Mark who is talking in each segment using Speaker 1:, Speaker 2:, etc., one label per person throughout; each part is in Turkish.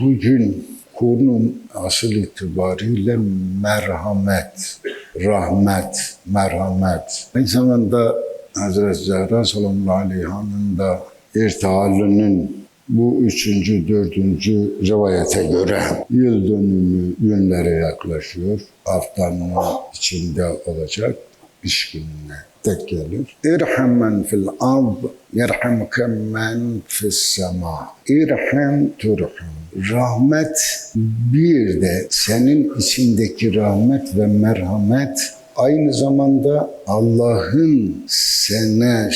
Speaker 1: Bugün konum asıl itibariyle merhamet, rahmet, merhamet. Aynı zamanda Hazreti Zahra sallallahu aleyhi da irtihalının bu üçüncü, dördüncü rivayete göre yıl dönümü günlere yaklaşıyor. Haftanın içinde olacak iş gününe tek gelir. İrham men fil ard, yerhamke men fis sema. İrham turham. Rahmet bir de senin içindeki rahmet ve merhamet aynı zamanda Allah'ın sana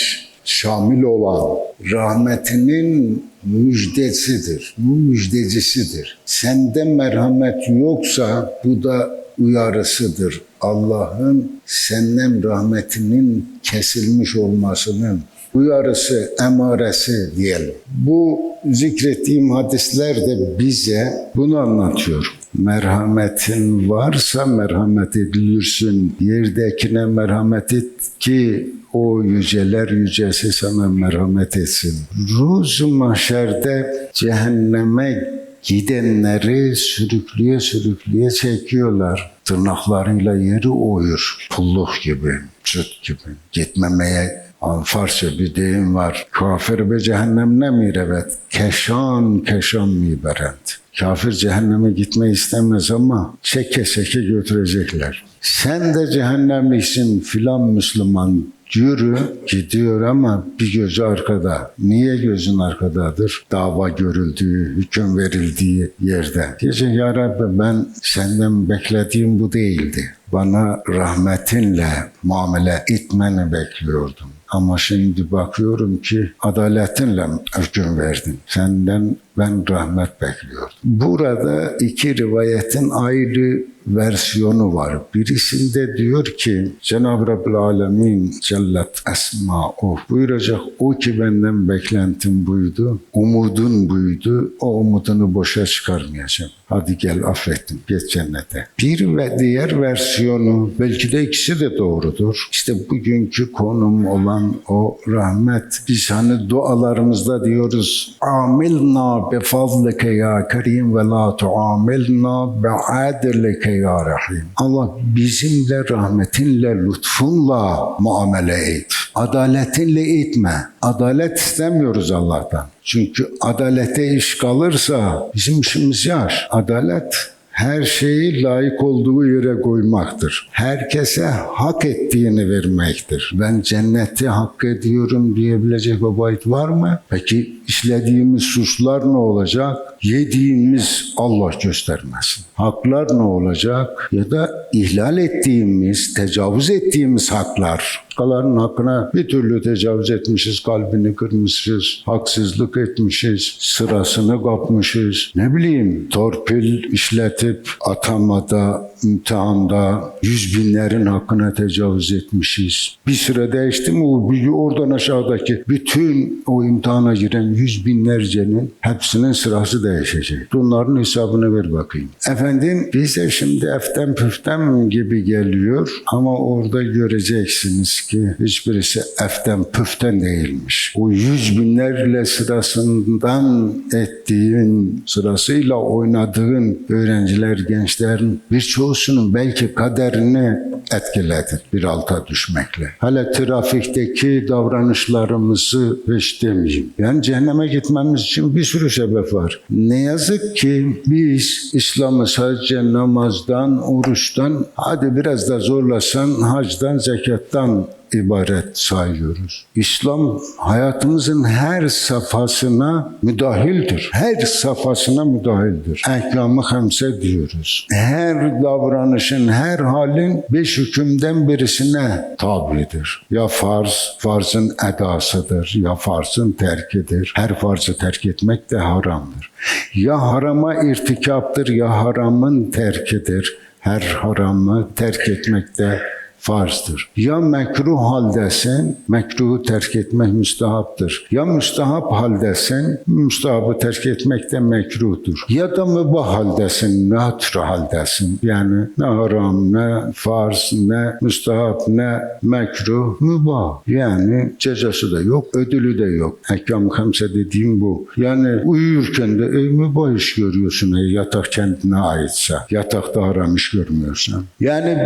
Speaker 1: şamil olan rahmetinin müjdesidir, müjdecisidir. Sende merhamet yoksa bu da uyarısıdır. Allah'ın senden rahmetinin kesilmiş olmasının uyarısı, emaresi diyelim. Bu zikrettiğim hadisler de bize bunu anlatıyor. Merhametin varsa merhamet edilirsin. Yerdekine merhamet et ki o yüceler yücesi sana merhamet etsin. Ruz mahşerde cehenneme gidenleri sürükleye sürükleye çekiyorlar. Tırnaklarıyla yeri oyur. Pulluk gibi, süt gibi. Gitmemeye Farsça bir deyim var. Kafir be cehennemne mi evet. Keşan keşan mi berend. Kafir cehenneme gitmeyi istemez ama çeke çeke götürecekler. Sen de cehennemlisin filan Müslüman yürü gidiyor ama bir gözü arkada. Niye gözün arkadadır? Dava görüldüğü, hüküm verildiği yerde. Diyecek ya Rabbi ben senden beklediğim bu değildi. Bana rahmetinle muamele etmeni bekliyordum. Ama şimdi bakıyorum ki adaletinle hüküm verdin. Senden ben rahmet bekliyordum. Burada iki rivayetin ayrı versiyonu var. Birisinde diyor ki Cenab-ı Rabbül Alemin Cellet Esma'u buyuracak o ki benden beklentim buydu, umudun buydu, o umudunu boşa çıkarmayacağım. Hadi gel affettim, geç cennete. Bir ve diğer versiyonu, belki de ikisi de doğrudur. İşte bugünkü konum olan o rahmet. Biz hani dualarımızda diyoruz, amilna fadlike ya kerim ve la tuamilna bi adlike ya rahim. Allah bizimle rahmetinle, lütfunla muamele et. Adaletinle etme. Adalet istemiyoruz Allah'tan. Çünkü adalete iş kalırsa bizim işimiz yar. Adalet her şeyi layık olduğu yere koymaktır. Herkese hak ettiğini vermektir. Ben cenneti hak ediyorum diyebilecek babayit var mı? Peki işlediğimiz suçlar ne olacak? Yediğimiz Allah göstermesin. Haklar ne olacak? Ya da ihlal ettiğimiz, tecavüz ettiğimiz haklar. Başkalarının hakkına bir türlü tecavüz etmişiz, kalbini kırmışız, haksızlık etmişiz, sırasını kapmışız. Ne bileyim torpil işletip atamada, imtihanda yüz binlerin hakkına tecavüz etmişiz. Bir süre değişti mi o oradan aşağıdaki bütün o imtihana giren yüz binlercenin hepsinin sırası değişecek. Bunların hesabını ver bakayım. Efendim bize şimdi eften püften gibi geliyor ama orada göreceksiniz ki hiçbirisi eften püften değilmiş. O yüz binlerle sırasından ettiğin, sırasıyla oynadığın öğrenciler, gençlerin birçoğusunun belki kaderini etkiledi bir alta düşmekle. Hele trafikteki davranışlarımızı hiç demeyeyim. Yani cehenneme gitmemiz için bir sürü sebep var. Ne yazık ki biz İslam'ı sadece namazdan, oruçtan, hadi biraz da zorlasan hacdan, zekattan ibaret sayıyoruz. İslam hayatımızın her safhasına müdahildir. Her safhasına müdahildir. Ehkamı hamse diyoruz. Her davranışın, her halin beş hükümden birisine tabidir. Ya farz, farzın edasıdır. Ya farzın terkidir. Her farzı terk etmek de haramdır. Ya harama irtikaptır ya haramın terkidir. Her haramı terk etmek de farzdır. Ya mekruh haldesin, mekruhu terk etmek müstehaptır. Ya müstehap haldesin, müstehabı terk etmek de mekruhtur. Ya da mübah haldesin, nötr haldesin. Yani ne haram, ne farz, ne müstehap, ne mekruh, mübah. Yani cezası da yok, ödülü de yok. Ehkam hamse dediğim bu. Yani uyurken de ey mübah iş görüyorsun, ey yatak kendine aitse. Yatakta haram iş görmüyorsan. Yani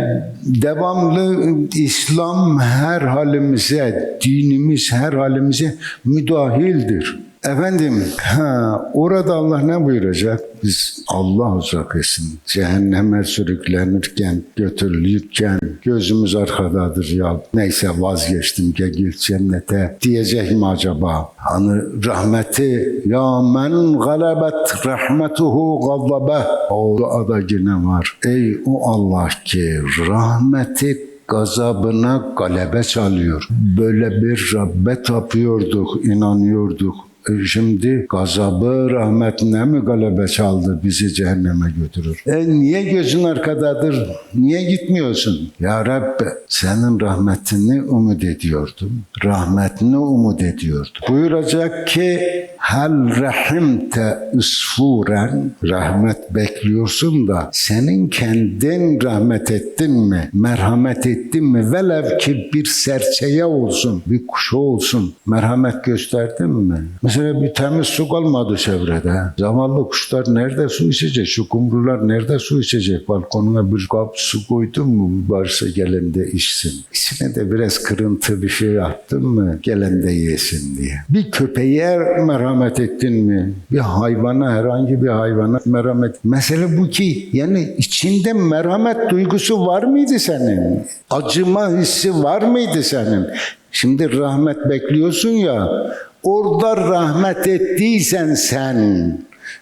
Speaker 1: devamlı İslam her halimize, dinimiz her halimize müdahildir. Efendim, ha, orada Allah ne buyuracak? Biz Allah uzak etsin. Cehenneme sürüklenirken, götürülürken gözümüz arkadadır ya. Neyse vazgeçtim gel cennete diyecek mi acaba? Hani rahmeti ya men galebet rahmetuhu gazzabe. O da yine var. Ey o Allah ki rahmeti gazabına galebe çalıyor. Böyle bir Rabbe tapıyorduk, inanıyorduk. E Şimdi gazabı rahmetine mi galebe çaldı bizi cehenneme götürür? E niye gözün arkadadır? Niye gitmiyorsun? Ya Rabbi senin rahmetini umut ediyordum. Rahmetini umut ediyordum. Buyuracak ki hel rahimte usfuren rahmet bekliyorsun da senin kendin rahmet ettin mi? Merhamet ettin mi? Velev ki bir serçeye olsun, bir kuşa olsun. Merhamet gösterdin mi? Mesela bir temiz su kalmadı çevrede. Zavallı kuşlar nerede su içecek? Şu kumrular nerede su içecek? Balkonuna bir kap su koydun mu? Varsa gelen de içsin. İçine de biraz kırıntı bir şey attın mı? Gelen de yesin diye. Bir köpeğe merhamet ettin mi? Bir hayvana, herhangi bir hayvana merhamet. Mesele bu ki yani içinde merhamet duygusu var mıydı senin? Acıma hissi var mıydı senin? Şimdi rahmet bekliyorsun ya, orada rahmet ettiysen sen,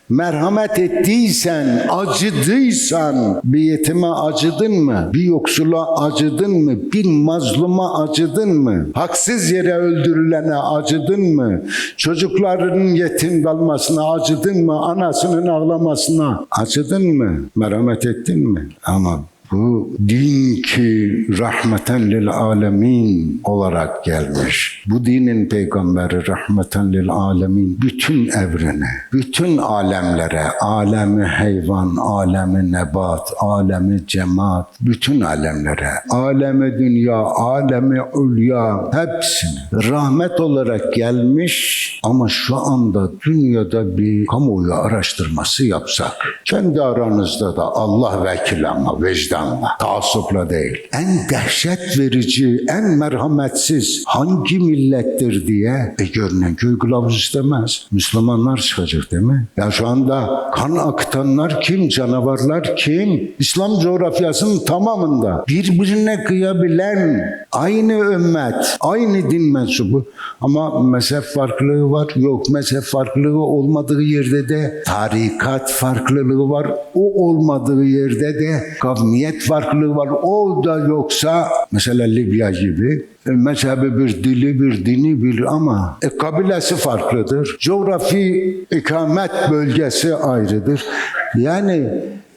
Speaker 1: merhamet ettiysen, acıdıysan, bir yetime acıdın mı? Bir yoksula acıdın mı? Bir mazluma acıdın mı? Haksız yere öldürülene acıdın mı? Çocukların yetim kalmasına acıdın mı? Anasının ağlamasına acıdın mı? Merhamet ettin mi? Ama bu din ki rahmeten lil alemin olarak gelmiş. Bu dinin peygamberi rahmeten lil alemin bütün evrene, bütün alemlere, alemi hayvan, alemi nebat, alemi cemaat, bütün alemlere, alemi dünya, alemi ulya hepsine rahmet olarak gelmiş ama şu anda dünyada bir kamuoyu araştırması yapsak, kendi aranızda da Allah vekil ama vicdanla, taassupla değil. En dehşet verici, en merhametsiz hangi millettir diye e görünen köy kılavuz istemez. Müslümanlar çıkacak değil mi? Ya şu anda kan akıtanlar kim? Canavarlar kim? İslam coğrafyasının tamamında birbirine kıyabilen aynı ümmet, aynı din mensubu ama mezhep farklılığı var. Yok mezhep farklılığı olmadığı yerde de tarikat farklılığı var. O olmadığı yerde de kavmiyet farklılığı var. O da yoksa mesela Libya gibi e, mezhebi bir dili bir dini bir ama e, kabilesi farklıdır. Coğrafi ikamet bölgesi ayrıdır. Yani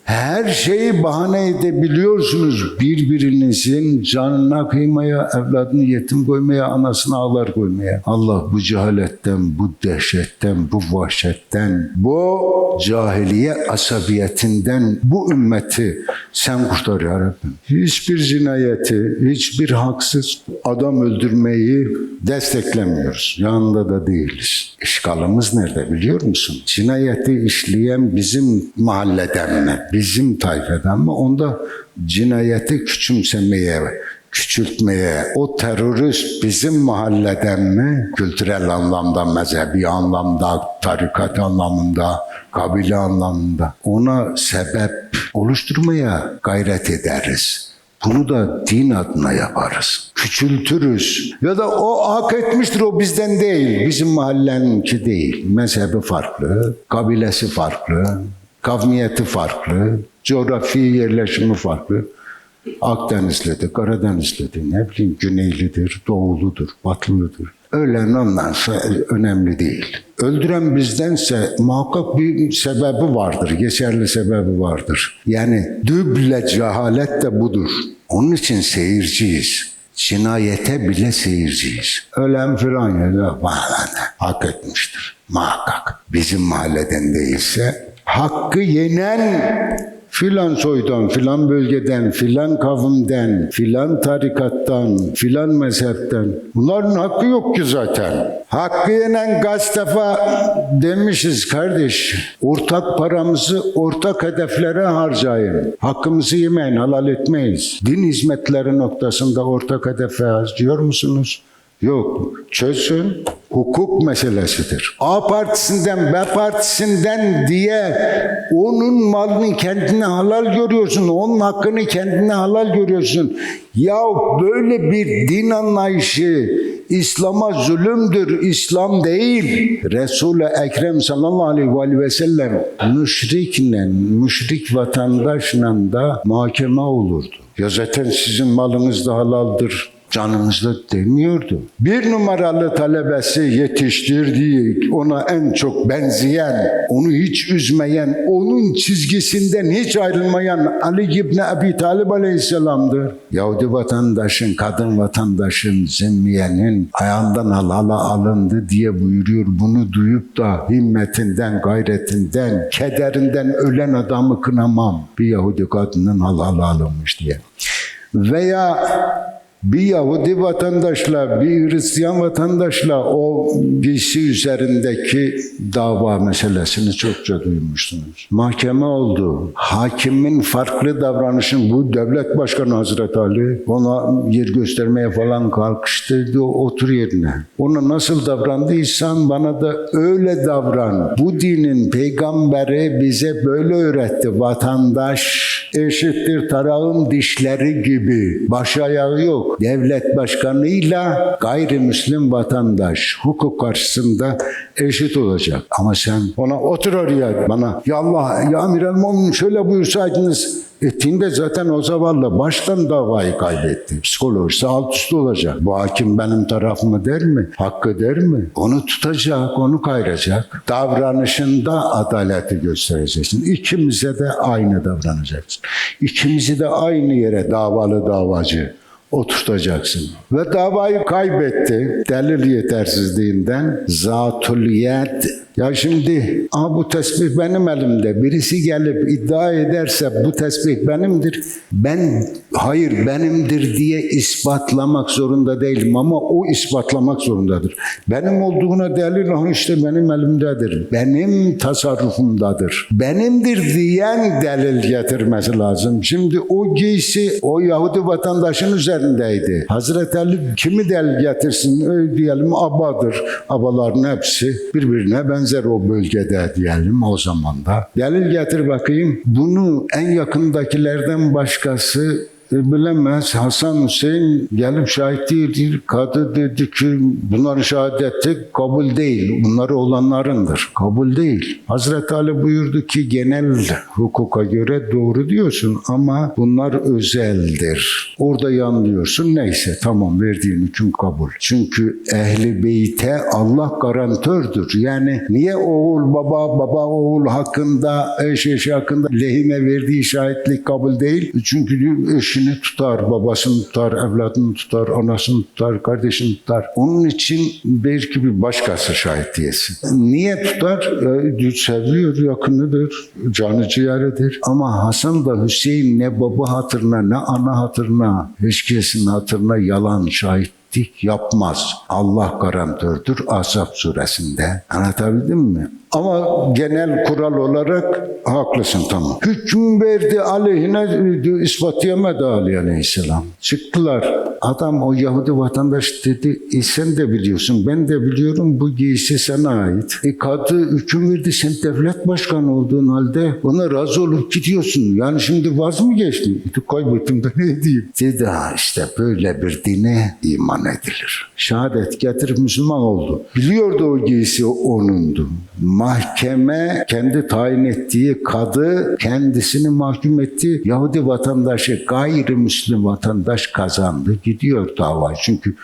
Speaker 1: her şeyi bahane edebiliyorsunuz birbirinizin canına kıymaya, evladını yetim koymaya, anasını ağlar koymaya. Allah bu cehaletten, bu dehşetten, bu vahşetten, bu cahiliye asabiyetinden bu ümmeti sen kurtar ya Rabbim. Hiçbir cinayeti, hiçbir haksız adam öldürmeyi desteklemiyoruz. Yanında da değiliz. İşgalımız nerede biliyor musun? Cinayeti işleyen bizim mahalleden mi? Bizim tayfeden mi? Onda cinayeti küçümsemeye, küçültmeye, o terörist bizim mahalleden mi? Kültürel anlamda, mezhebi anlamda, tarikat anlamında, kabile anlamında. Ona sebep oluşturmaya gayret ederiz. Bunu da din adına yaparız. Küçültürüz. Ya da o hak etmiştir o bizden değil. Bizim mahalleninki değil. Mezhebi farklı, kabilesi farklı, kavmiyeti farklı, coğrafi yerleşimi farklı. Akdenizlidir, Karadenizlidir, ne bileyim Güneylidir, Doğuludur, Batılıdır. Ölen ondan sonra önemli değil. öldüren bizdense muhakkak bir sebebi vardır, geçerli sebebi vardır. Yani düble cehalet de budur. Onun için seyirciyiz. Cinayete bile seyirciyiz. Ölen filan ya hak etmiştir. Muhakkak. Bizim mahalleden değilse hakkı yenen filan soydan, filan bölgeden, filan kavimden, filan tarikattan, filan mezhepten. Bunların hakkı yok ki zaten. Hakkı yenen kaç demişiz kardeş. Ortak paramızı ortak hedeflere harcayın. Hakkımızı yemeyin, halal etmeyiz. Din hizmetleri noktasında ortak hedefe harcıyor musunuz? Yok. Çözün. Hukuk meselesidir. A partisinden B partisinden diye onun malını kendine halal görüyorsun. Onun hakkını kendine halal görüyorsun. Ya böyle bir din anlayışı İslam'a zulümdür, İslam değil. Resul-i Ekrem sallallahu aleyhi ve sellem müşrikle, müşrik vatandaşla da mahkeme olurdu. Ya zaten sizin malınız da halaldır, canınızda demiyordu. Bir numaralı talebesi yetiştirdiği, ona en çok benzeyen, onu hiç üzmeyen, onun çizgisinden hiç ayrılmayan Ali İbni Abi Talib Aleyhisselam'dır. Yahudi vatandaşın, kadın vatandaşın, zimmiyenin ayağından halala alındı diye buyuruyor. Bunu duyup da himmetinden, gayretinden, kederinden ölen adamı kınamam. Bir Yahudi kadının halala alınmış diye. Veya bir Yahudi vatandaşla, bir Hristiyan vatandaşla o giysi üzerindeki dava meselesini çokça duymuşsunuz. Mahkeme oldu. Hakimin farklı davranışın bu devlet başkanı Hazreti Ali ona yer göstermeye falan kalkıştı. Otur yerine. Ona nasıl davrandıysan bana da öyle davran. Bu dinin peygamberi bize böyle öğretti. Vatandaş eşittir tarağın dişleri gibi. Baş ayağı yok. Devlet başkanıyla gayrimüslim vatandaş hukuk karşısında eşit olacak. Ama sen ona otur oraya bana ya Allah ya Amir şöyle buyursaydınız ettiğinde zaten o zavallı baştan davayı kaybetti. Psikolojisi alt üst olacak. Bu hakim benim tarafımı der mi? Hakkı der mi? Onu tutacak, onu kayıracak. Davranışında adaleti göstereceksin. İkimize de aynı davranacaksın. İkimizi de aynı yere davalı davacı oturtacaksın. Ve davayı kaybetti delil yetersizliğinden zatuliyet ya şimdi Aa, bu tesbih benim elimde. Birisi gelip iddia ederse bu tesbih benimdir. Ben hayır benimdir diye ispatlamak zorunda değilim ama o ispatlamak zorundadır. Benim olduğuna delil "Ha işte benim elimdedir. Benim tasarrufumdadır. Benimdir diyen delil getirmesi lazım. Şimdi o giysi o Yahudi vatandaşın üzerindeydi. Hazreti Ali kimi delil getirsin? Öyle diyelim abadır. Abaların hepsi birbirine benzer o bölgede diyelim o zaman da. Delil getir bakayım. Bunu en yakındakilerden başkası bilemez. Hasan Hüseyin gelip şahit değildir. Kadı dedi ki bunların şehadeti kabul değil. Bunları olanlarındır. Kabul değil. Hazreti Ali buyurdu ki genel hukuka göre doğru diyorsun ama bunlar özeldir. Orada yanlıyorsun. Neyse tamam verdiğin hüküm kabul. Çünkü ehli beyte Allah garantördür. Yani niye oğul baba baba oğul hakkında eş eşi hakkında lehime verdiği şahitlik kabul değil? Çünkü diyor, eşini tutar, babasını tutar, evladını tutar, anasını tutar, kardeşini tutar. Onun için belki bir başkası şahit diyesin. Niye tutar? E, seviyor, yakınıdır, canı ciğeridir. Ama Hasan da Hüseyin ne baba hatırına ne ana hatırına, hiç kesin hatırına yalan şahit yapmaz. Allah garantördür Ahzab suresinde. Anlatabildim mi? Ama genel kural olarak haklısın tamam. Hüküm verdi aleyhine ispatlayamadı Ali Aleyhisselam. Çıktılar. Adam o Yahudi vatandaş dedi e sen de biliyorsun ben de biliyorum bu giysi sana ait. E kadı hüküm verdi sen devlet başkanı olduğun halde ona razı olup gidiyorsun. Yani şimdi vaz mı geçtin? E, kaybettim de ne diyeyim? Dedi ha işte böyle bir dine iman edilir. Şehadet getirip Müslüman oldu. Biliyordu o giysi onundu. Mahkeme kendi tayin ettiği kadı kendisini mahkum etti. Yahudi vatandaşı gayrimüslim vatandaş kazandı. Gidiyor dava. Çünkü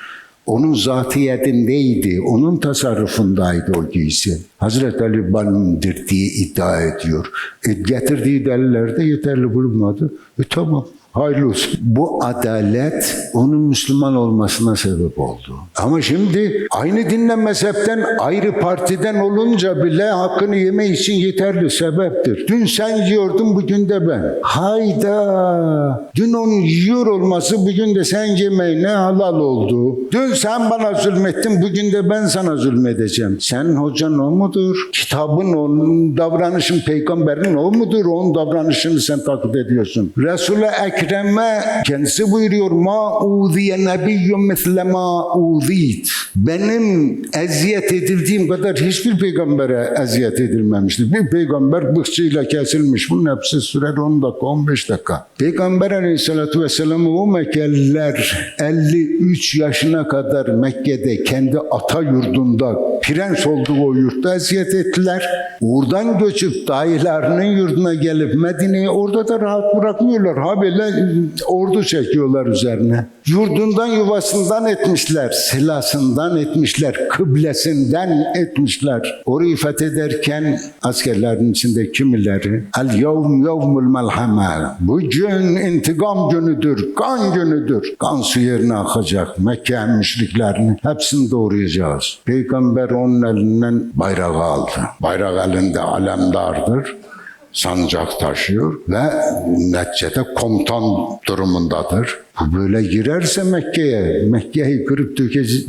Speaker 1: Onun zatiyetindeydi, onun tasarrufundaydı o giysi. Hazreti Ali benimdir diye iddia ediyor. E, getirdiği delillerde yeterli bulunmadı. E tamam, hayırlı olsun. Bu adalet onun Müslüman olmasına sebep oldu. Ama şimdi aynı dinle mezhepten, ayrı partiden olunca bile hakkını yeme için yeterli sebeptir. Dün sen yiyordun, bugün de ben. Hayda! Dün onun yiyor olması bugün de sen yemeğine halal oldu. Dün sen bana zulmettin, bugün de ben sana zulmedeceğim. Sen hocan o mudur? Kitabın onun davranışın peygamberin o mudur? Onun davranışını sen taklit ediyorsun. Resul-i Ekrem'e kendisi buyuruyor ma uziye nebiyyun misle ma uzit. Benim eziyet edildiğim kadar hiçbir peygambere eziyet edilmemiştir. Bir peygamber bıkçıyla kesilmiş. Bunun hepsi sürer 10 dakika, 15 dakika. Peygamber aleyhissalatü vesselam o Mekkeliler 53 yaşına kadar Mekke'de kendi ata yurdunda prens olduğu o yurtta eziyet ettiler. Oradan göçüp dayılarının yurduna gelip Medine'yi orada da rahat bırakmıyorlar. Ha böyle ordu çekiyorlar üzerine. Yurdundan yuvasından etmişler, silasından etmişler, kıblesinden etmişler. Orayı fethederken askerlerin içinde kimileri El yevm yevmul melhame Bugün intikam günüdür, kan günüdür. Kan su yerine akacak. Mekke müşriklerini hepsini doğrayacağız. Peygamber onun elinden bayrağı aldı. Bayrak elinde alemdardır sancak taşıyor ve neticede komutan durumundadır. Böyle girerse Mekke'ye, Mekke'yi kırıp dökecek.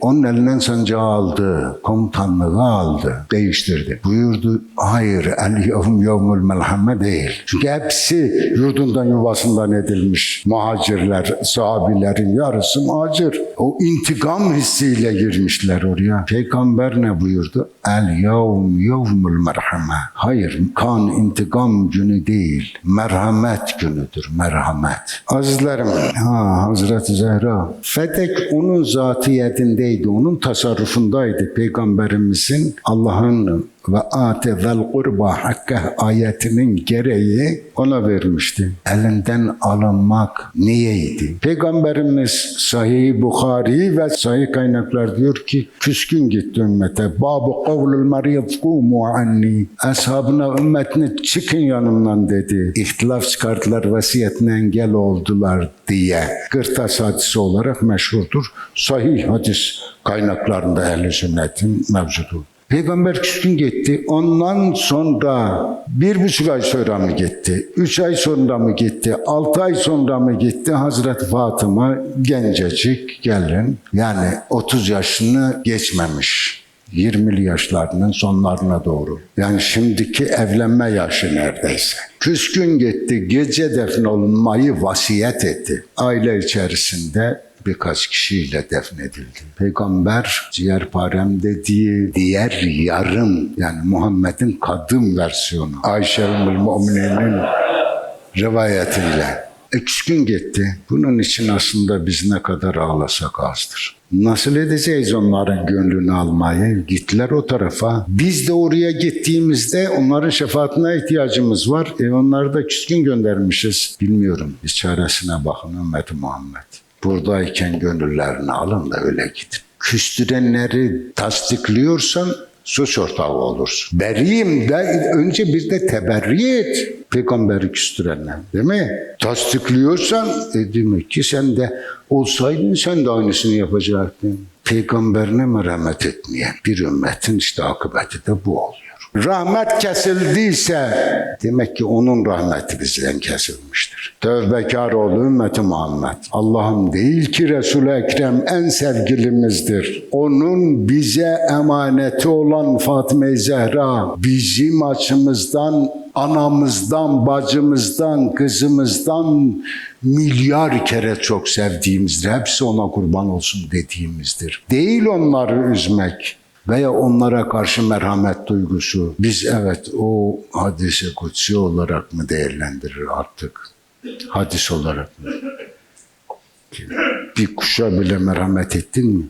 Speaker 1: Onun elinden sancağı aldı, komutanlığı aldı, değiştirdi. Buyurdu, hayır, el yevm yevmul melhame değil. Çünkü hepsi yurdundan yuvasından edilmiş. Muhacirler, sahabilerin yarısı muhacir. O intikam hissiyle girmişler oraya. Peygamber ne buyurdu? El yevm yevmul merhame. Hayır, kan intikam günü değil, merhamet günüdür, merhamet. Azizlerim, ha, Hazreti Zehra, Fedek onun zatiyetindeydi, onun tasarrufundaydı Peygamberimizin Allah'ın ve ate zel kurba hakka ayetinin gereği ona vermişti. Elinden alınmak niyeydi? Peygamberimiz Sahih Bukhari ve sahih kaynaklar diyor ki küskün gitti ümmete. Babu kavlul meriyid kumu anni. Ashabına ümmetine çıkın yanımdan dedi. İhtilaf çıkarttılar vasiyetine engel oldular diye. Kırtas hadisi olarak meşhurdur. Sahih hadis kaynaklarında ehl sünnetin mevcudu. Peygamber küskün gitti. Ondan sonra bir buçuk ay sonra mı gitti? Üç ay sonra mı gitti? Altı ay sonra mı gitti? Hazreti Fatıma gencecik gelin. Yani 30 yaşını geçmemiş. 20'li yaşlarının sonlarına doğru. Yani şimdiki evlenme yaşı neredeyse. Küskün gitti, gece defnolunmayı vasiyet etti. Aile içerisinde birkaç kişiyle defnedildi. Peygamber ciğerparem dediği diğer yarım yani Muhammed'in kadın versiyonu Ayşe Ümmül Mu'mine'nin rivayetiyle Üç gün gitti. Bunun için aslında biz ne kadar ağlasak azdır. Nasıl edeceğiz onların gönlünü almayı? Gittiler o tarafa. Biz de oraya gittiğimizde onların şefaatine ihtiyacımız var. E onları da küskün göndermişiz. Bilmiyorum. Bir çaresine bakın ümmeti Muhammed. Buradayken gönüllerini alın da öyle gidin. Küstürenleri tasdikliyorsan suç ortağı olursun. Beriyim de önce bir de teberri et peygamberi küstürenler. Değil mi? Tasdikliyorsan e demek ki sen de olsaydın sen de aynısını yapacaktın. Peygamberine merhamet etmeyen bir ümmetin işte akıbeti de bu oluyor. Rahmet kesildiyse demek ki onun rahmeti bizden kesilmiştir. Tövbekar ol ümmeti Muhammed. Allah'ım değil ki Resul-i Ekrem en sevgilimizdir. Onun bize emaneti olan Fatıma-i Zehra bizim açımızdan anamızdan, bacımızdan, kızımızdan milyar kere çok sevdiğimizdir. Hepsi ona kurban olsun dediğimizdir. Değil onları üzmek veya onlara karşı merhamet duygusu. Biz evet o hadisi kutsi olarak mı değerlendirir artık? Hadis olarak mı? Bir kuşa bile merhamet ettin mi?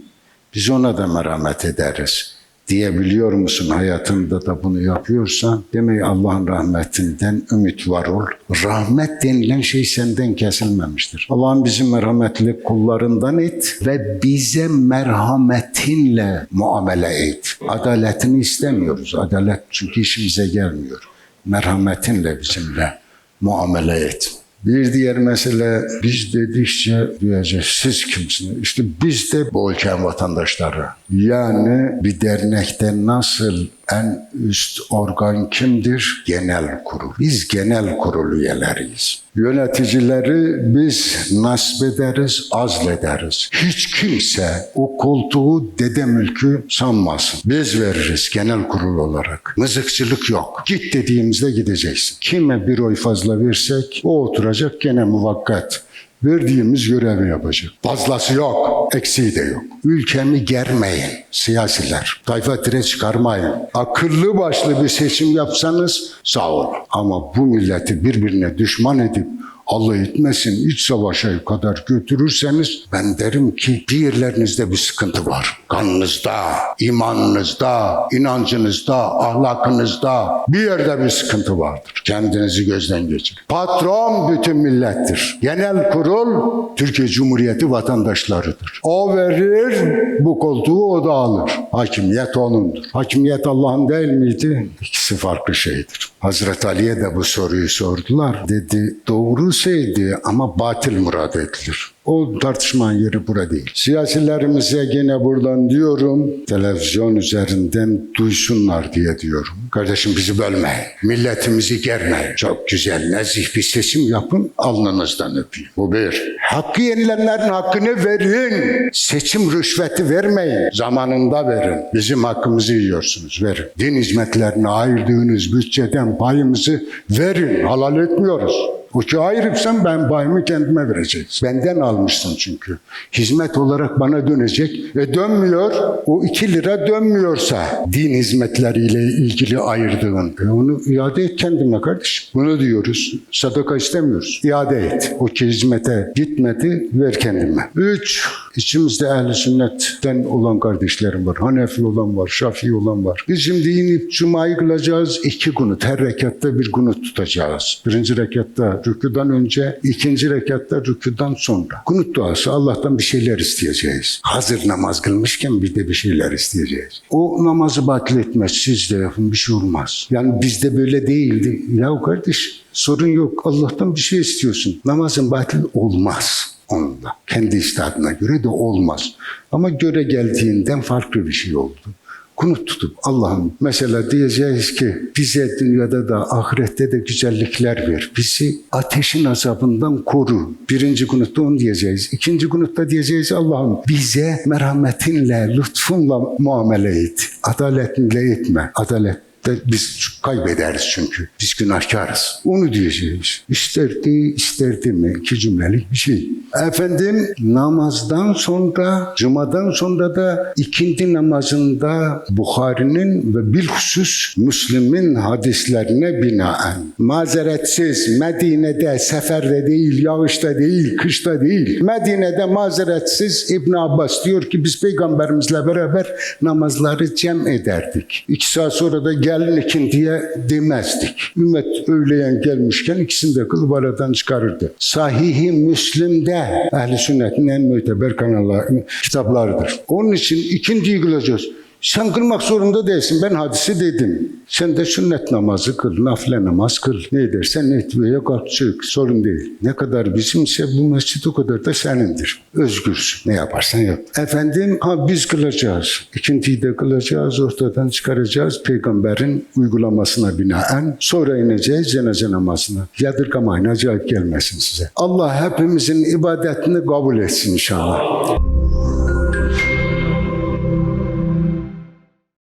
Speaker 1: Biz ona da merhamet ederiz. Diyebiliyor musun hayatında da bunu yapıyorsan demek Allah'ın rahmetinden ümit var ol. Rahmet denilen şey senden kesilmemiştir. Allah'ın bizi merhametli kullarından et ve bize merhametinle muamele et. Adaletini istemiyoruz. Adalet çünkü işimize gelmiyor. Merhametinle bizimle muamele et. Bir diğer mesele biz dedikçe duyacağız. Siz kimsiniz? İşte biz de bu ülkenin vatandaşları. Yani bir dernekte nasıl en üst organ kimdir? Genel kurul. Biz genel kurul üyeleriyiz. Yöneticileri biz nasip ederiz, azlederiz. Hiç kimse o koltuğu dede mülkü sanmasın. Biz veririz genel kurul olarak. Mızıkçılık yok. Git dediğimizde gideceksin. Kime bir oy fazla versek o oturacak gene muvakkat verdiğimiz görevi yapacak. Fazlası yok, eksiği de yok. Ülkemi germeyin siyasiler. Tayfa tire çıkarmayın. Akıllı başlı bir seçim yapsanız sağ olun. Ama bu milleti birbirine düşman edip Allah etmesin iç savaşa kadar götürürseniz ben derim ki bir yerlerinizde bir sıkıntı var. Kanınızda, imanınızda, inancınızda, ahlakınızda bir yerde bir sıkıntı vardır. Kendinizi gözden geçirin. Patron bütün millettir. Genel kurul Türkiye Cumhuriyeti vatandaşlarıdır. O verir, bu koltuğu o da alır. Hakimiyet onundur. Hakimiyet Allah'ın değil miydi? İkisi farklı şeydir. Hazreti Ali'ye de bu soruyu sordular. Dedi doğru şeydi ama batıl murad edilir. O tartışmanın yeri burada değil. Siyasilerimize gene buradan diyorum, televizyon üzerinden duysunlar diye diyorum. Kardeşim bizi bölmeyin, milletimizi germeyin. Çok güzel, nezih bir seçim yapın, alnınızdan öpeyim. Bu bir. Hakkı yenilenlerin hakkını verin. Seçim rüşveti vermeyin. Zamanında verin. Bizim hakkımızı yiyorsunuz, verin. Din hizmetlerine ayırdığınız bütçeden payımızı verin. Halal etmiyoruz. Ki ayırıpsan ben payımı kendime vereceksin. Benden almışsın çünkü. Hizmet olarak bana dönecek. E dönmüyor. O iki lira dönmüyorsa din hizmetleriyle ilgili ayırdığın. E onu iade et kendime kardeşim. Bunu diyoruz. Sadaka istemiyoruz. İade et. O ki hizmete gitmedi ver kendime. Üç, içimizde ehli sünnetten olan kardeşlerim var. Hanefi olan var, Şafii olan var. Biz şimdi inip Cuma'yı kılacağız. iki kunut. Her rekatta bir kunut tutacağız. Birinci rekatta rükudan önce, ikinci rekatta rükudan sonra. Kunut duası Allah'tan bir şeyler isteyeceğiz. Hazır namaz kılmışken bir de bir şeyler isteyeceğiz. O namazı batıl etmez. Siz de yapın bir şey olmaz. Yani bizde böyle değildi. Ya kardeş sorun yok. Allah'tan bir şey istiyorsun. Namazın batıl olmaz onunla. Kendi istihadına göre de olmaz. Ama göre geldiğinden farklı bir şey oldu kunut tutup Allah'ım mesela diyeceğiz ki bize dünyada da ahirette de güzellikler ver. Bizi ateşin azabından koru. Birinci kunutta onu diyeceğiz. İkinci kunutta diyeceğiz Allah'ım bize merhametinle, lütfunla muamele et. Adaletinle etme. Adalet de biz kaybederiz çünkü. Biz günahkarız. Onu diyeceğiz. İsterdi, isterdi mi? İki cümlelik bir şey. Efendim namazdan sonra, cumadan sonra da ikindi namazında Bukhari'nin ve bilhusus Müslim'in hadislerine binaen mazeretsiz Medine'de seferde değil, yağışta değil, kışta değil. Medine'de mazeretsiz İbn Abbas diyor ki biz peygamberimizle beraber namazları cem ederdik. İki saat sonra da gelin ikindiye demezdik. Ümmet öğleyen gelmişken ikisini de kılıp aradan çıkarırdı. Sahih-i Müslim'de Ehl-i Sünnet'in en müteber kanalları, kitaplarıdır. Onun için ikindiyi kılacağız. Sen kılmak zorunda değilsin. Ben hadisi dedim. Sen de sünnet namazı kıl, nafile namaz kıl. Ne edersen et veya kalk çık. Sorun değil. Ne kadar bizimse bu mescid o kadar da senindir. Özgürsün. Ne yaparsan yap. Efendim ha biz kılacağız. İkintiyi de kılacağız. Ortadan çıkaracağız. Peygamberin uygulamasına binaen. Sonra ineceğiz cenaze namazına. Yadırgamayın. Acayip gelmesin size. Allah hepimizin ibadetini kabul etsin inşallah.